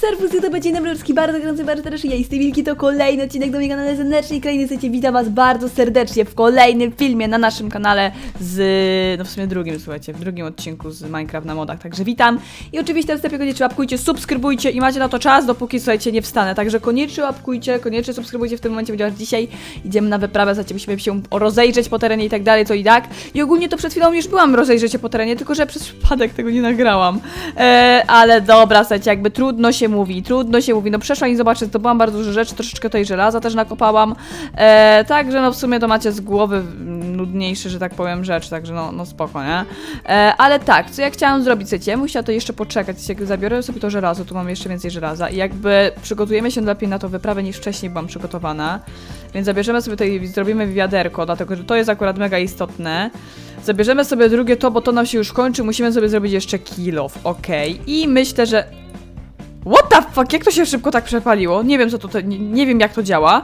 Serwus, YouTube, dzień dobry, wszystkich bardzo gorący, bardzo serdecznie, ja jestem Wilki, to kolejny odcinek do mojego kanału Zenecznie i kolejny, słuchajcie, witam was bardzo serdecznie w kolejnym filmie na naszym kanale z, no w sumie drugim, słuchajcie, w drugim odcinku z Minecraft na modach, także witam. I oczywiście w wstępie koniecznie łapkujcie, subskrybujcie i macie na to czas, dopóki, słuchajcie, nie wstanę, także koniecznie łapkujcie, koniecznie subskrybujcie w tym momencie, ponieważ dzisiaj idziemy na wyprawę, słuchajcie, musimy się rozejrzeć po terenie i tak dalej, co i tak. I ogólnie to przed chwilą już byłam rozejrzeć się po terenie, tylko że przez przypadek tego nie nagrałam, e, ale dobra, słuchajcie, jakby trudno się mówi, trudno się mówi. No przeszłam i zobaczę, zdobyłam bardzo dużo rzeczy, troszeczkę tej żelaza też nakopałam. E, także no w sumie to macie z głowy nudniejszy, że tak powiem, rzecz, także no, no spoko, nie? E, ale tak, co ja chciałam zrobić, słuchajcie, ja musiała to jeszcze poczekać, jak zabiorę sobie to żelazo, tu mam jeszcze więcej żelaza i jakby przygotujemy się lepiej na to wyprawę niż wcześniej byłam przygotowana, więc zabierzemy sobie tutaj, zrobimy wiaderko, dlatego że to jest akurat mega istotne. Zabierzemy sobie drugie to, bo to nam się już kończy, musimy sobie zrobić jeszcze kill off, okej. I myślę, że What the fuck? Jak to się szybko tak przepaliło? Nie wiem, co to, nie, nie wiem, jak to działa.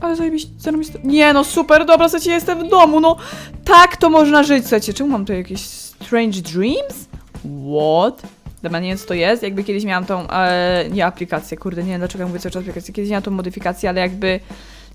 Ale zajebiście, zarobiste. Nie no, super, dobra, ja jestem w domu, no. Tak to można żyć, słuchajcie. Czemu mam tu jakieś strange dreams? What? Dobra, nie wiem, co to jest. Jakby kiedyś miałam tą, e, nie aplikację, kurde, nie wiem, dlaczego mówię cały czas aplikację. Kiedyś miałam tą modyfikację, ale jakby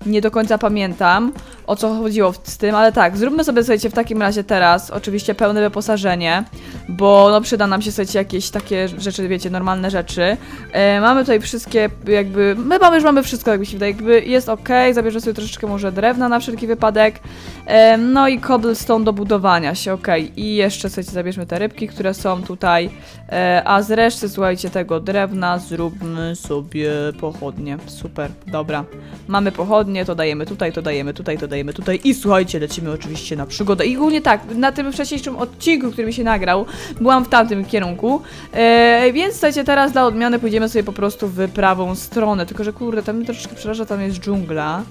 nie do końca pamiętam, o co chodziło z tym, ale tak, zróbmy sobie, słuchajcie, w takim razie teraz oczywiście pełne wyposażenie, bo no przyda nam się, słuchajcie, jakieś takie rzeczy, wiecie, normalne rzeczy. E, mamy tutaj wszystkie, jakby, my mamy już mamy wszystko, jakby się wydaje, jakby jest ok, zabierzemy sobie troszeczkę może drewna na wszelki wypadek, e, no i cobblestone do budowania się, ok. I jeszcze, słuchajcie, zabierzmy te rybki, które są tutaj, e, a z reszty, słuchajcie, tego drewna zróbmy sobie pochodnie, super, dobra. Mamy pochodnie, to dajemy tutaj, to dajemy tutaj, to dajemy tutaj i słuchajcie, lecimy oczywiście na przygodę. I ogólnie tak, na tym wcześniejszym odcinku, który mi się nagrał, byłam w tamtym kierunku, e, więc słuchajcie, teraz dla odmiany pójdziemy sobie po prostu w prawą stronę, tylko że kurde, tam mnie troszeczkę przeraża, tam jest dżungla.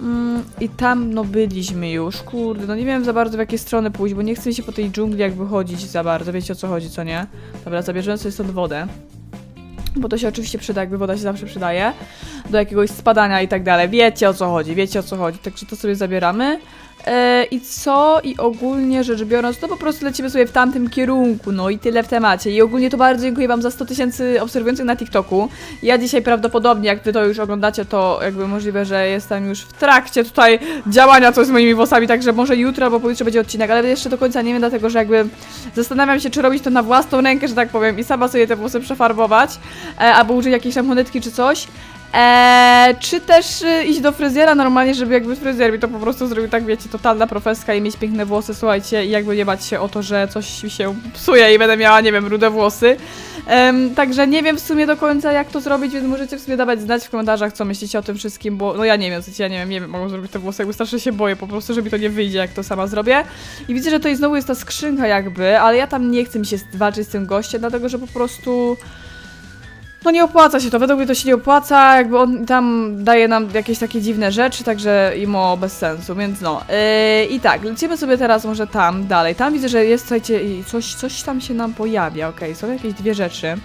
Mm, I tam no byliśmy już, kurde, no nie wiem za bardzo w jakie strony pójść, bo nie chcę się po tej dżungli jakby chodzić za bardzo, wiecie o co chodzi, co nie? Dobra, zabierzemy sobie stąd wodę. Bo to się oczywiście przyda, jakby woda się zawsze przydaje do jakiegoś spadania i tak dalej. Wiecie o co chodzi, wiecie o co chodzi. Także to sobie zabieramy. E, I co? I ogólnie rzecz biorąc, to po prostu lecimy sobie w tamtym kierunku. No i tyle w temacie. I ogólnie to bardzo dziękuję Wam za 100 tysięcy obserwujących na TikToku. Ja dzisiaj prawdopodobnie, jak Wy to już oglądacie, to jakby możliwe, że jestem już w trakcie tutaj działania coś z moimi włosami, także może jutro albo pojutrze będzie odcinek, ale jeszcze do końca nie wiem, dlatego że jakby zastanawiam się, czy robić to na własną rękę, że tak powiem, i sama sobie te włosy przefarbować, e, albo użyć jakiejś tam monetki czy coś. Eee, czy też y, iść do fryzjera normalnie, żeby jakby fryzjer mi to po prostu zrobił tak, wiecie, totalna profeska i mieć piękne włosy, słuchajcie, i jakby nie bać się o to, że coś mi się psuje i będę miała, nie wiem, rude włosy. Także nie wiem w sumie do końca jak to zrobić, więc możecie w sumie dawać znać w komentarzach, co myślicie o tym wszystkim, bo no ja nie wiem, sensie ja nie wiem, nie wiem, mogą zrobić te włosy, jakby strasznie się boję po prostu, że mi to nie wyjdzie, jak to sama zrobię. I widzę, że tutaj znowu jest ta skrzynka jakby, ale ja tam nie chcę mi się walczyć z tym gościem, dlatego że po prostu... No nie opłaca się to, według mnie to się nie opłaca, jakby on tam daje nam jakieś takie dziwne rzeczy, także imo bez sensu, więc no. Yy, I tak, lecimy sobie teraz może tam, dalej. Tam widzę, że jest, słuchajcie, coś, coś tam się nam pojawia, okej, są jakieś dwie rzeczy.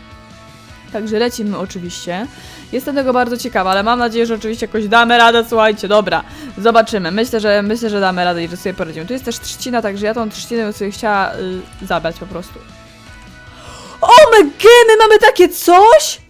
Także lecimy oczywiście. Jestem tego bardzo ciekawa, ale mam nadzieję, że oczywiście jakoś damy radę, słuchajcie, dobra. Zobaczymy. Myślę, że myślę, że damy radę i że sobie poradzimy. Tu jest też trzcina, także ja tą trzcinę sobie chciała y, zabrać po prostu. O my my mamy takie coś?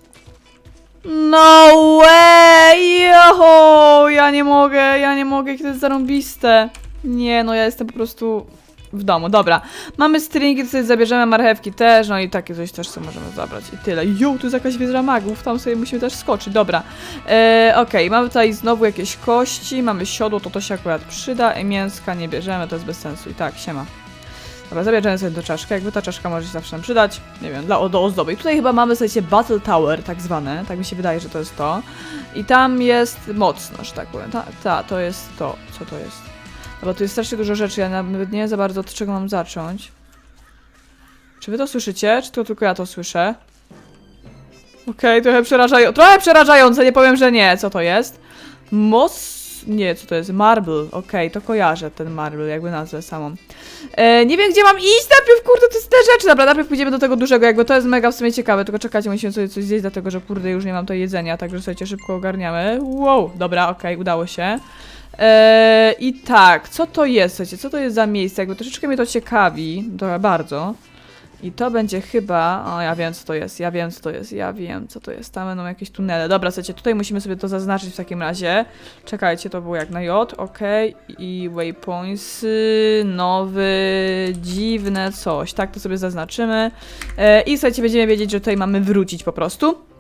No way! Joho! Ja nie mogę, ja nie mogę, jakie to jest zarąbiste. Nie, no ja jestem po prostu w domu. Dobra, mamy stringi, sobie zabierzemy marchewki też, no i takie coś też sobie możemy zabrać i tyle. Jo, tu jest jakaś wiedra magów, tam sobie musimy też skoczyć, dobra. E, Okej, mamy tutaj znowu jakieś kości, mamy siodło, to to się akurat przyda, i mięska nie bierzemy, to jest bez sensu i tak, siema. Dobra, zabierzemy sobie do czaszkę, jakby ta czaszka może się zawsze nam przydać, nie wiem, dla, do ozdoby. I tutaj chyba mamy, słuchajcie, Battle Tower, tak zwane, tak mi się wydaje, że to jest to. I tam jest mocno, że tak powiem, ta, ta to jest to, co to jest. Dobra, tu jest strasznie dużo rzeczy, ja nawet nie za bardzo od czego mam zacząć. Czy wy to słyszycie, czy to tylko ja to słyszę? Okej, trochę przerażające, trochę przerażające, nie powiem, że nie, co to jest? Mos... Nie, co to jest? Marble. Okej, to kojarzę ten marble, jakby nazwę samą. E, nie wiem, gdzie mam iść najpierw, kurde, to jest te rzeczy. Dobra, najpierw pójdziemy do tego dużego, jakby to jest mega w sumie ciekawe, tylko czekajcie, musimy sobie coś zjeść, dlatego że kurde, już nie mam to jedzenia, także słuchajcie, szybko ogarniamy. Wow, dobra, okej, udało się. E, I tak, co to jest, słuchajcie, co to jest za miejsce? Jakby troszeczkę mnie to ciekawi, trochę bardzo. I to będzie chyba. O, ja wiem, co to jest. Ja wiem, co to jest. Ja wiem, co to jest. Tam będą jakieś tunele. Dobra, słuchajcie, tutaj musimy sobie to zaznaczyć w takim razie. Czekajcie, to było jak na J. Ok. I waypoints. y, Nowy, dziwne coś. Tak, to sobie zaznaczymy. E, I słuchajcie, będziemy wiedzieć, że tutaj mamy wrócić po prostu.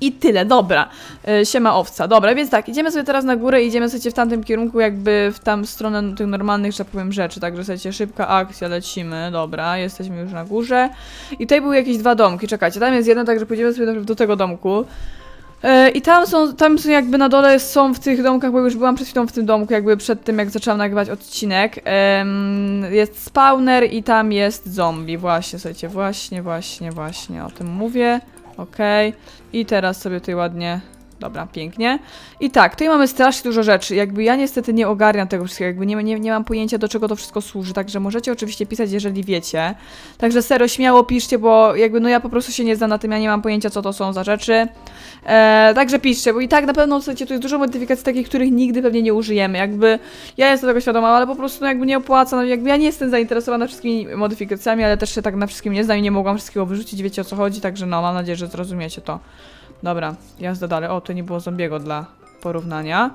I tyle, dobra. E, Siema owca. Dobra, więc tak, idziemy sobie teraz na górę i idziemy sobie w tamtym kierunku, jakby w tam stronę tych normalnych, że tak powiem, rzeczy. Także słuchajcie, szybka akcja, lecimy. Dobra, jesteśmy już na górze. I tutaj były jakieś dwa domki, czekajcie, tam jest jeden, także pójdziemy sobie do tego domku. E, I tam są, tam są jakby na dole są w tych domkach, bo już byłam przed chwilą w tym domku, jakby przed tym, jak zaczęłam nagrywać odcinek. Jest spawner i tam jest zombie. Właśnie, słuchajcie, właśnie, właśnie, właśnie o tym mówię. Okej. I teraz sobie tutaj ładnie. Dobra, pięknie. I tak, tutaj mamy strasznie dużo rzeczy. Jakby ja niestety nie ogarniam tego wszystkiego, jakby nie, nie, nie mam pojęcia, do czego to wszystko służy. Także możecie oczywiście pisać, jeżeli wiecie. Także serio, śmiało piszcie, bo jakby no ja po prostu się nie znam na tym, ja nie mam pojęcia, co to są za rzeczy. E, także piszcie, bo i tak na pewno słuchajcie, tu jest dużo modyfikacji takich, których nigdy pewnie nie użyjemy. Jakby ja jestem tego świadoma, ale po prostu no, jakby nie opłaca. No, jakby ja nie jestem zainteresowana wszystkimi modyfikacjami, ale też się tak na wszystkim nie znam i nie mogłam wszystkiego wyrzucić, wiecie o co chodzi, także no, mam nadzieję, że zrozumiecie to. Dobra, jazda dalej. O, to nie było zombiego dla porównania.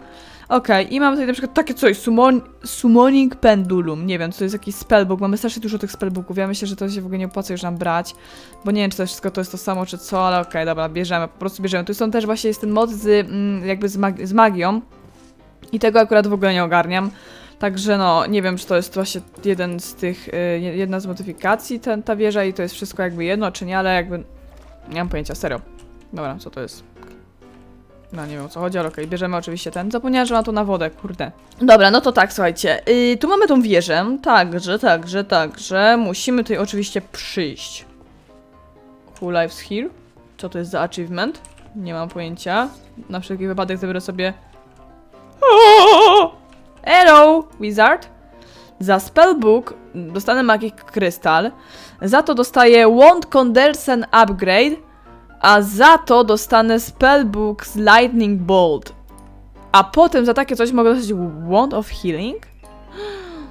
Okej, i mamy tutaj na przykład takie coś, summon, Summoning Pendulum. Nie wiem, to jest jakiś spellbook. Mamy strasznie dużo tych spellbooków. Ja myślę, że to się w ogóle nie opłaca już nam brać, bo nie wiem, czy to wszystko to jest to samo, czy co, ale okej, dobra, bierzemy, po prostu bierzemy. Tu są też właśnie, jest ten mod z, mm, jakby z, mag z magią i tego akurat w ogóle nie ogarniam. Także no, nie wiem, czy to jest właśnie jeden z tych, y, jedna z modyfikacji, ten, ta wieża i to jest wszystko jakby jedno, czy nie, ale jakby nie mam pojęcia, serio. Dobra, co to jest? No nie wiem o co chodzi, ale okej, bierzemy oczywiście ten. Zapomniałam, że ma to na wodę, kurde. Dobra, no to tak, słuchajcie. Yy, tu mamy tą wieżę, także, także, także. Musimy tutaj oczywiście przyjść. Who lives here? Co to jest za achievement? Nie mam pojęcia. Na wszelki wypadek zabiorę sobie... Hello, wizard. Za spellbook dostanę Magic Crystal. Za to dostaję Wand Condensen Upgrade. A za to dostanę Spellbook z Lightning Bolt. A potem za takie coś mogę dostać Wand of Healing.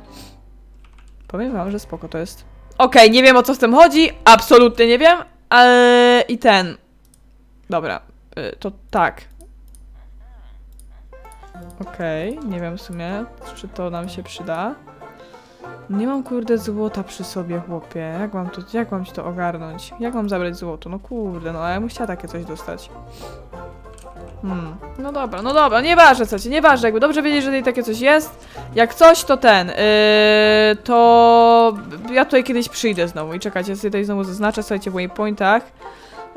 Powiem wam, że spoko to jest. Okej, nie wiem o co z tym chodzi. Absolutnie nie wiem. Ale i ten. Dobra, y, to tak. Okej, nie wiem w sumie, czy to nam się przyda. Nie mam kurde złota przy sobie, chłopie. Jak mam to, jak mam ci to ogarnąć? Jak mam zabrać złoto? No kurde, no a ja bym chciała takie coś dostać. Hmm, no dobra, no dobra, nieważne co ci, nieważne, jakby dobrze wiedzieć, że tutaj takie coś jest. Jak coś, to ten, yy, to ja tutaj kiedyś przyjdę znowu i czekajcie, ja sobie tutaj znowu zaznaczę, słuchajcie, w waypointach.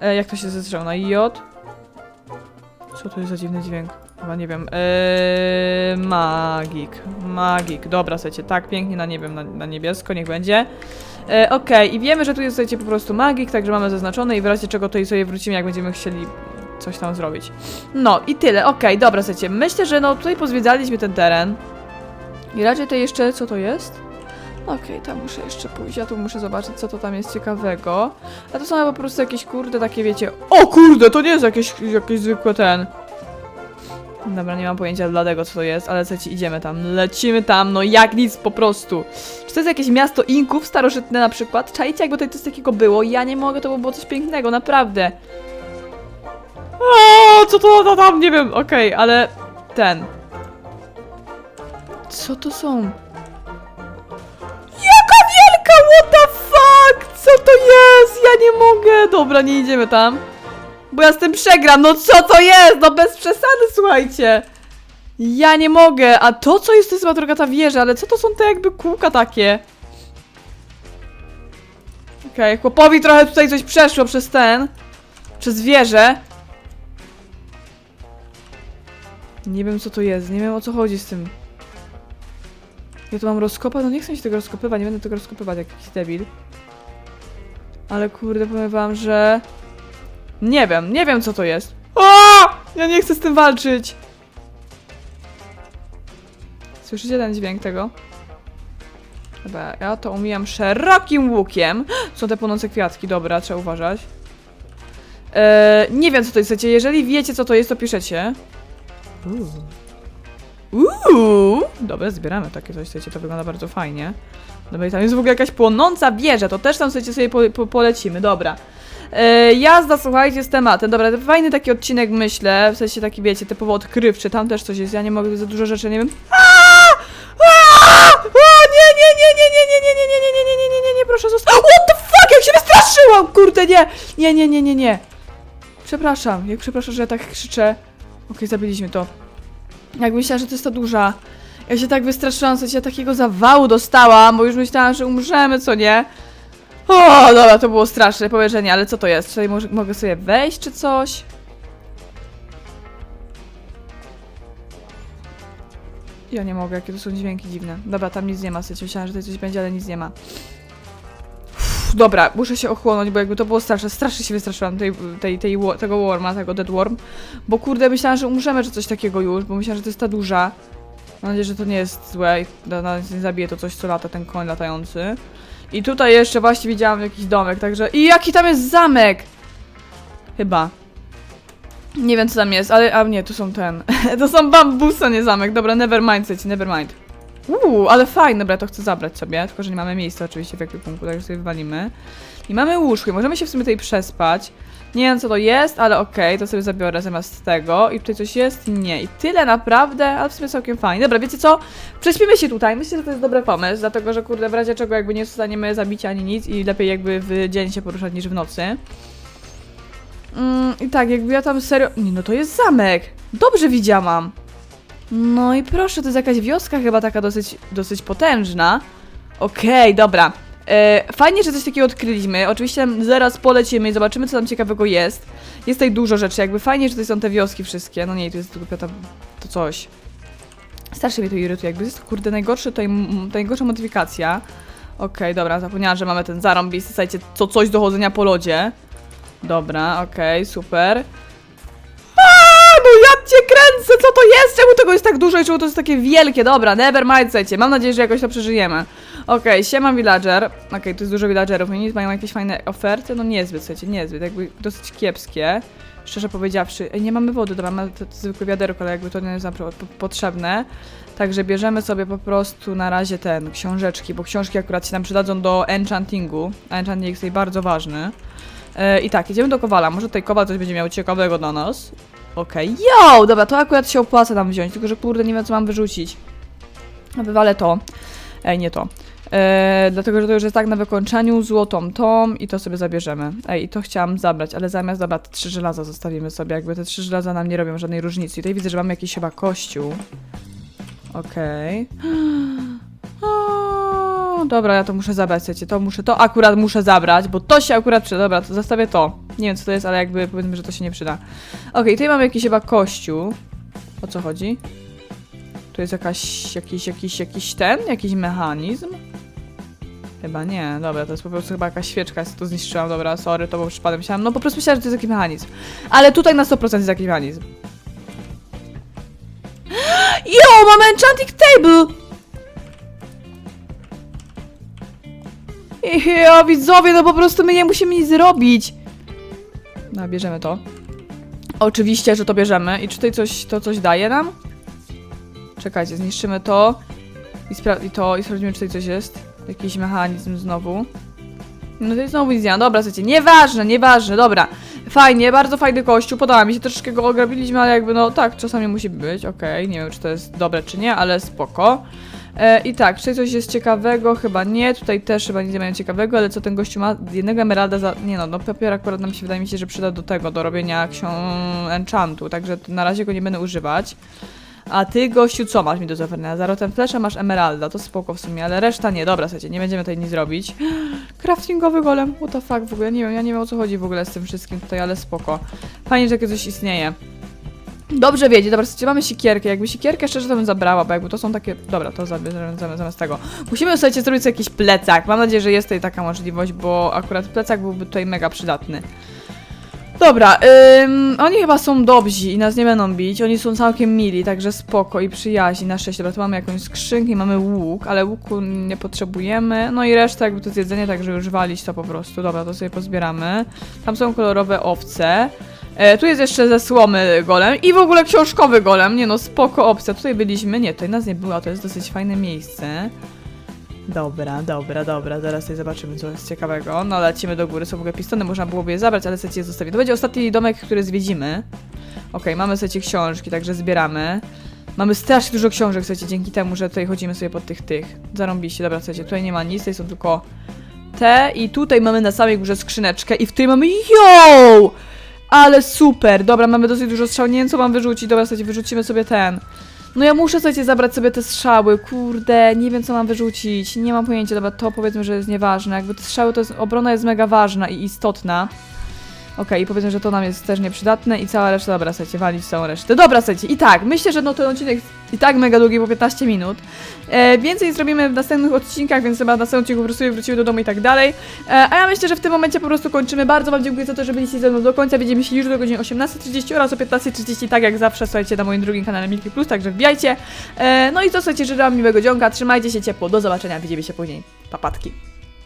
Yy, jak to się zestrzał na J. Co to jest za dziwny dźwięk? Chyba nie wiem. Eee, magik. Magik. Dobra, słuchajcie, tak pięknie na nie wiem, na, na niebiesko, niech będzie. E, Okej, i wiemy, że tu jest, słuchajcie, po prostu magik, także mamy zaznaczone i w razie czego tutaj sobie wrócimy, jak będziemy chcieli coś tam zrobić. No i tyle, okej, dobra, słuchajcie, myślę, że no tutaj pozwiedzaliśmy ten teren. I raczej tutaj jeszcze, co to jest? Okej, tam muszę jeszcze pójść, ja tu muszę zobaczyć, co to tam jest ciekawego. A to są po prostu jakieś, kurde, takie, wiecie... O kurde, to nie jest jakieś, jakieś zwykłe ten... Dobra, nie mam pojęcia dlatego co to jest, ale słuchajcie, idziemy tam, lecimy tam, no jak nic po prostu. Czy to jest jakieś miasto Inków starożytne na przykład? Czajcie, jakby tutaj coś takiego było? Ja nie mogę, to by było coś pięknego, naprawdę. O, co to to tam, nie wiem, okej, ale ten. Co to są? Jaka wielka, what the fuck? Co to jest? Ja nie mogę. Dobra, nie idziemy tam. Bo ja z tym przegram, no co to jest? No bez przesady, słuchajcie. Ja nie mogę, a to co jest, to jest chyba droga ta wieża, ale co to są te jakby kółka takie? Okej, chłopowi trochę tutaj coś przeszło przez ten, przez wieżę. Nie wiem co to jest, nie wiem o co chodzi z tym. Ja to mam rozkopać? No nie chcę się tego rozkopywać, nie będę tego rozkopywać jak jakiś debil. Ale kurde, powiem wam, że... Nie wiem, nie wiem co to jest. O! Ja nie chcę z tym walczyć. Słyszycie ten dźwięk tego? Dobra, ja to umijam szerokim łukiem. Są te płonące kwiatki, dobra, trzeba uważać. Eee, nie wiem co to jest, jeżeli wiecie co to jest, to piszecie. Uuu! Dobra, zbieramy takie coś, słuchajcie, to wygląda bardzo fajnie. Dobra, i tam jest w ogóle jakaś płonąca wieża, to też tam, słuchajcie, sobie po, po, polecimy, dobra. E, jazda, słuchajcie, z tematem. Dobra, to fajny taki odcinek, myślę, w sensie taki, wiecie, typowo odkrywczy, tam też coś jest, ja nie mogę za dużo rzeczy, nie wiem. O, nie, nie, nie, nie, nie, nie, nie, nie, nie, nie, nie, nie, nie, nie, nie, proszę zostać. What the fuck, jak się wystraszyłam, kurde, nie, nie, nie, nie, nie, nie. Przepraszam, jak przepraszam, że ja tak krzyczę. Okej, zabiliśmy to. Jak myślałam, że to jest ta duża. Ja się tak wystraszyłam, że ja takiego zawału dostałam, bo już myślałam, że umrzemy, co nie? O, dobra, to było straszne powierzenie, ale co to jest? Czy mogę sobie wejść, czy coś? Ja nie mogę, jakie to są dźwięki dziwne. Dobra, tam nic nie ma, słuchajcie, myślałam, że tutaj coś będzie, ale nic nie ma. Uff, dobra, muszę się ochłonąć, bo jakby to było straszne, strasznie się wystraszyłam tej, tej, tej, tego worma, tego dead worm, bo kurde, myślałam, że umrzemy, czy coś takiego już, bo myślałam, że to jest ta duża. Mam nadzieję, że to nie jest złe i na- na- nie zabije to coś, co lata, ten koń latający. I tutaj jeszcze właśnie widziałam jakiś domek, także... I jaki tam jest zamek! Chyba. Nie wiem, co tam jest, ale... A nie, to są ten... to są bambusy, nie zamek. Dobra, never mind, słuchajcie, never mind. Uuu, ale fajne, dobra, to chcę zabrać sobie, tylko że nie mamy miejsca oczywiście w ekwipunku, także sobie wywalimy. I mamy łóżko i możemy się w sumie tutaj przespać. Nie wiem co to jest, ale okej, to sobie zabiorę zamiast tego. I tutaj coś jest? Nie. I tyle naprawdę, ale w sumie całkiem fajnie. Dobra, wiecie co? Prześpimy się tutaj. Myślę, że to jest dobry pomysł, dlatego że kurde, w razie czego jakby nie zostaniemy zabici ani nic i lepiej jakby w dzień się poruszać niż w nocy. Mm, I tak, jakby ja tam serio... Nie, no to jest zamek. Dobrze widziałam. No i proszę, to jest jakaś wioska chyba taka dosyć, dosyć potężna. Okej, dobra. E, fajnie, że coś takiego odkryliśmy. Oczywiście zaraz polecimy i zobaczymy, co tam ciekawego jest. Jest tutaj dużo rzeczy, jakby fajnie, że to są te wioski wszystkie. No nie, tu jest tylko ta, to coś. Strasznie mnie to irytuje, jakby jest to, kurde najgorsze tutaj, najgorsza modyfikacja. Okej, dobra, zapomniałam, że mamy ten zarąbisty, słuchajcie, co coś do chodzenia po lodzie. Dobra, okej, super. No ja cię kręcę, co to jest? Czemu tego jest tak dużo i czemu to jest takie wielkie? Dobra, never mind, słuchajcie, mam nadzieję, że jakoś to przeżyjemy. Okej, siema villager. Okej, tu jest dużo villagerów. Oni mają jakieś fajne oferty? No niezbyt, słuchajcie, niezbyt. Jakby dosyć kiepskie. Szczerze powiedziawszy. Ej, nie mamy wody, dobra, mamy to, to zwykłe wiaderko, ale jakby to nie jest nam po- potrzebne. Także bierzemy sobie po prostu na razie ten, książeczki, bo książki akurat się nam przydadzą do enchantingu. Enchanting jest tutaj bardzo ważny. E, I tak, idziemy do Kowala. Może tutaj Kowal coś będzie miał ciekawego dla nas. Okej, yo! Dobra, to akurat się opłaca nam wziąć, tylko że kurde, nie wiem co mam wyrzucić. No, Wywalę to. Ej, nie to. E, dlatego, że to już jest tak na wykończeniu, złotą tą i to sobie zabierzemy. Ej, i to chciałam zabrać, ale zamiast, dobra, te trzy żelaza zostawimy sobie, jakby te trzy żelaza nam nie robią żadnej różnicy. I tutaj widzę, że mamy jakiś chyba kościół. Okej. O, Dobra, ja to muszę zabrać, to muszę, to akurat muszę zabrać, bo to się akurat przyda. Dobra, to zostawię to. Nie wiem, co to jest, ale jakby powiedzmy, że to się nie przyda. Okej, tutaj mamy jakiś chyba kościół. O co chodzi? Tu jest jakaś, jakiś, jakiś, jakiś ten, jakiś mechanizm? Chyba nie, dobra, to jest po prostu chyba jakaś świeczka, ja to zniszczyłam, dobra, sorry, to bo przypadek myślałam, no po prostu myślałam, że to jest jakiś mechanizm. Ale tutaj na 100% jest jakiś mechanizm. Jo, mamy enchanting table! Ja, widzowie, no po prostu my nie musimy nic zrobić. No, bierzemy to. Oczywiście, że to bierzemy. I czy tutaj coś, to coś daje nam? Czekajcie, zniszczymy to. I, i to, i sprawdzimy, czy tutaj coś jest. Jakiś mechanizm znowu. No to jest znowu nic nie. Dobra, słuchajcie, nieważne, nieważne, dobra. Fajnie, bardzo fajny kościół, podoba mi się, troszeczkę go ograbiliśmy, ale jakby no tak, czasami musi być, okej, nie wiem czy to jest dobre czy nie, ale spoko. E, I tak, czy coś jest ciekawego? Chyba nie, tutaj też chyba nic nie mają ciekawego, ale co ten gościu ma? Jednego emeralda za... Nie no, no papier akurat nam się wydaje mi się, że przyda do tego, do robienia książ... enchantu, także na razie go nie będę używać. A ty, gościu, co masz mi do zaoferowania? Za rotem flesza masz emeralda, to spoko w sumie, ale reszta nie. Dobra, słuchajcie, nie będziemy tutaj nic zrobić. Craftingowy golem, what the fuck w ogóle, nie wiem, ja nie wiem o co chodzi w ogóle z tym wszystkim tutaj, ale spoko. Fajnie, że takie coś istnieje. Dobrze wiedzieć, dobra, słuchajcie, mamy sikierkę, jakby sikierkę szczerze to bym zabrała, bo jakby to są takie... Dobra, to zabierzemy zamiast, zamiast tego. Musimy, słuchajcie, zrobić sobie jakiś plecak, mam nadzieję, że jest tutaj taka możliwość, bo akurat plecak byłby tutaj mega przydatny. Dobra, ym, oni chyba są dobrzy i nas nie będą bić. Oni są całkiem mili, także spoko i przyjaźni na szczęście. Dobra, tu mamy jakąś skrzynkę i mamy łuk, ale łuku nie potrzebujemy. No i reszta jakby to jest jedzenie, także już walić to po prostu. Dobra, to sobie pozbieramy. Tam są kolorowe owce. E, tu jest jeszcze ze słomy golem i w ogóle książkowy golem. Nie no, spoko opcja. Tutaj byliśmy. Nie, tutaj nas nie było, to jest dosyć fajne miejsce. Dobra, dobra, dobra. Zaraz sobie zobaczymy, co jest ciekawego. No, lecimy do góry. Są w ogóle pistony, można byłoby je zabrać, ale chcecie je zostawić. To będzie ostatni domek, który zwiedzimy. Okej, mamy sobie książki, także zbieramy. Mamy strasznie dużo książek, słuchajcie, dzięki temu, że tutaj chodzimy sobie po tych, tych. Zarąbiście, dobra, słuchajcie, tutaj nie ma nic, tutaj są tylko te i tutaj mamy na samej górze skrzyneczkę i w której mamy yo! Ale super! Dobra, mamy dosyć dużo strzał, nie wiem co mam wyrzucić, dobra, słuchajcie, wyrzucimy sobie ten. No ja muszę, słuchajcie, zabrać sobie te strzały, kurde, nie wiem co mam wyrzucić, nie mam pojęcia, dobra, to powiedzmy, że jest nieważne, jakby te strzały to jest, obrona jest mega ważna i istotna. Okej, i powiedzmy, że to nam jest też nieprzydatne i cała reszta, dobra, słuchajcie, walić całą resztę. Dobra, słuchajcie, i tak, myślę, że no ten odcinek i tak mega długi, bo 15 minut. E, więcej zrobimy w następnych odcinkach, więc chyba w następnym odcinku po prostu wrócimy do domu i tak dalej. E, a ja myślę, że w tym momencie po prostu kończymy. Bardzo Wam dziękuję za to, że byliście ze mną do końca. Widzimy się już do godziny 18.30 oraz o 15.30, tak jak zawsze, słuchajcie, na moim drugim kanale Milky Plus, także wbijajcie. E, no i co, słuchajcie, życzę Wam miłego dzionka, trzymajcie się ciepło, do zobaczenia, widzimy się później. Papatki.